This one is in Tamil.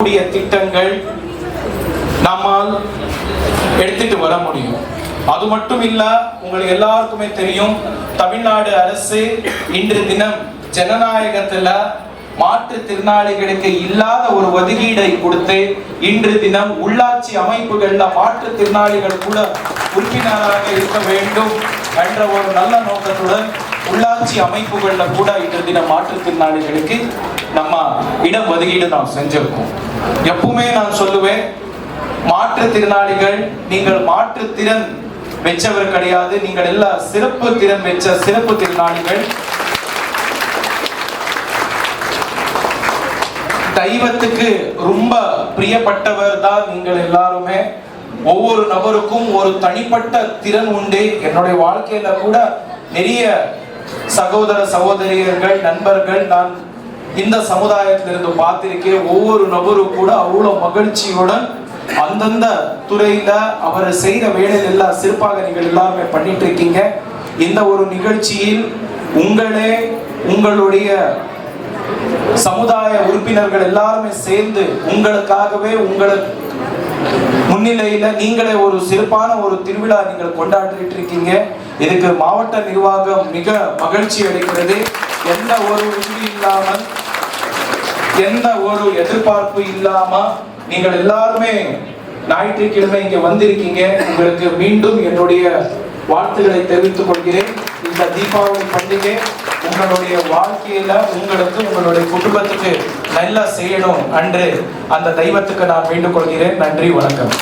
கூடிய திட்டங்கள் நம்மால் எடுத்துட்டு வர முடியும். அது மட்டும் இல்ல உங்களுக்கு எல்லாருக்குமே தெரியும் தமிழ்நாடு அரசு இன்று தினம் ஜனநாயகத்துல மாற்றுத்திறனாளிகளுக்கு இல்லாத ஒரு ஒதுக்கீடை கொடுத்து இன்று தினம் உள்ளாட்சி அமைப்புகள்ல மாற்றுத்திறனாளிகள் கூட உறுப்பினராக இருக்க வேண்டும் என்ற ஒரு நல்ல நோக்கத்துடன் உள்ளாட்சி அமைப்புகள்ல கூட இன்று தினம் மாற்றுத்திறனாளிகளுக்கு நம்ம இடம் ஒதுக்கீடு நாம் செஞ்சிருக்கோம். எப்பவுமே நான் சொல்லுவேன் மாற்றுத்திறனாளிகள் நீங்கள் மாற்றுத்திறன் வெச்சவர் கிடையாது. நீங்கள் எல்லாம் சிறப்பு திறன் வெச்ச சிறப்பு திறனாளிகள். தெய்வத்துக்கு ரொம்ப பிரியப்பட்டவர் தான் நீங்கள் எல்லாருமே. ஒவ்வொரு நபருக்கும் ஒரு தனிப்பட்ட திறன் உண்டு. என்னுடைய வாழ்க்கையில கூட நிறைய சகோதர சகோதரியர்கள் நண்பர்கள் நான் இந்த சமுதாயத்திலிருந்து பார்த்திருக்கேன் ஒவ்வொரு நபரும் கூட அவ்வளவு மகிழ்ச்சியுடன் அந்தந்த துறையில அவர் செய்த வேலையில் எல்லாம் சிறப்பாக நீங்கள் எல்லாருமே பண்ணிட்டு இருக்கீங்க இந்த ஒரு நிகழ்ச்சியில் உங்களே உங்களுடைய சமுதாய உறுப்பினர்கள் எல்லாருமே சேர்ந்து உங்களுக்காகவே உங்களுக்கு முன்னிலையில நீங்களே ஒரு சிறப்பான ஒரு திருவிழா நீங்கள் கொண்டாடிட்டு இருக்கீங்க இதுக்கு மாவட்ட நிர்வாகம் மிக மகிழ்ச்சி அளிக்கிறது. எந்த ஒரு உறுதி இல்லாமல் எந்த ஒரு எதிர்பார்ப்பு இல்லாம நீங்கள் எல்லாருமே ஞாயிற்றுக்கிழமை இங்க வந்திருக்கீங்க. உங்களுக்கு மீண்டும் என்னுடைய வாழ்த்துக்களை தெரிவித்துக் கொள்கிறேன். இந்த தீபாவளி பண்டிகை உங்களுடைய வாழ்க்கையில உங்களுக்கு உங்களுடைய குடும்பத்துக்கு நல்லா செய்யணும் அன்று அந்த தெய்வத்துக்கு நான் வேண்டுகொள்கிறேன். நன்றி வணக்கம்.